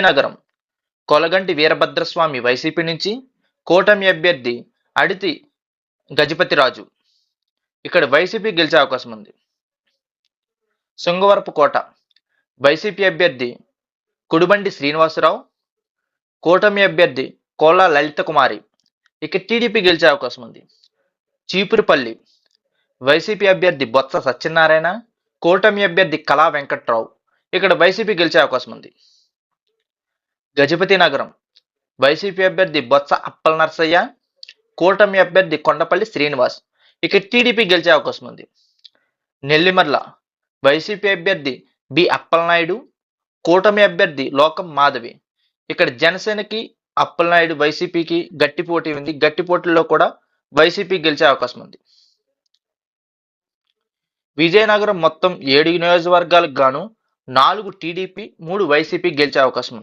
నగరం. కొలగంటి వీరభద్రస్వామి వైసీపీ నుంచి కూటమి అభ్యర్థి అడితి గజపతిరాజు. ఇక్కడ వైసీపీ గెలిచే అవకాశం ఉంది. శృంగవరపు కోట. వైసీపీ అభ్యర్థి కుడిబండి శ్రీనివాసరావు. కూటమి అభ్యర్థి కోలా లలిత కుమారి ఇక టీడీపీ గెలిచే అవకాశం ఉంది. చీపురుపల్లి. వైసీపీ అభ్యర్థి బొత్స సత్యనారాయణ. కూటమి అభ్యర్థి కళా వెంకట్రావు. ఇక్కడ వైసీపీ గెలిచే అవకాశం ఉంది. గజపతి నగరం. వైసీపీ అభ్యర్థి బొత్స అప్పల నర్సయ్య కూటమి అభ్యర్థి కొండపల్లి శ్రీనివాస్. ఇక టీడీపీ గెలిచే అవకాశం ఉంది. నెల్లిమర్ల వైసీపీ అభ్యర్థి బి అప్పలనాయుడు కూటమి అభ్యర్థి లోకం మాధవి. ఇక్కడ జనసేనకి అప్పలనాయుడు వైసీపీకి గట్టి పోటీ ఉంది. గట్టి పోటీల్లో కూడా వైసీపీ గెలిచే అవకాశం ఉంది. విజయనగరం మొత్తం ఏడు నియోజకవర్గాలకు గాను నాలుగు టీడీపీ మూడు వైసీపీ గెలిచే అవకాశం ఉంది.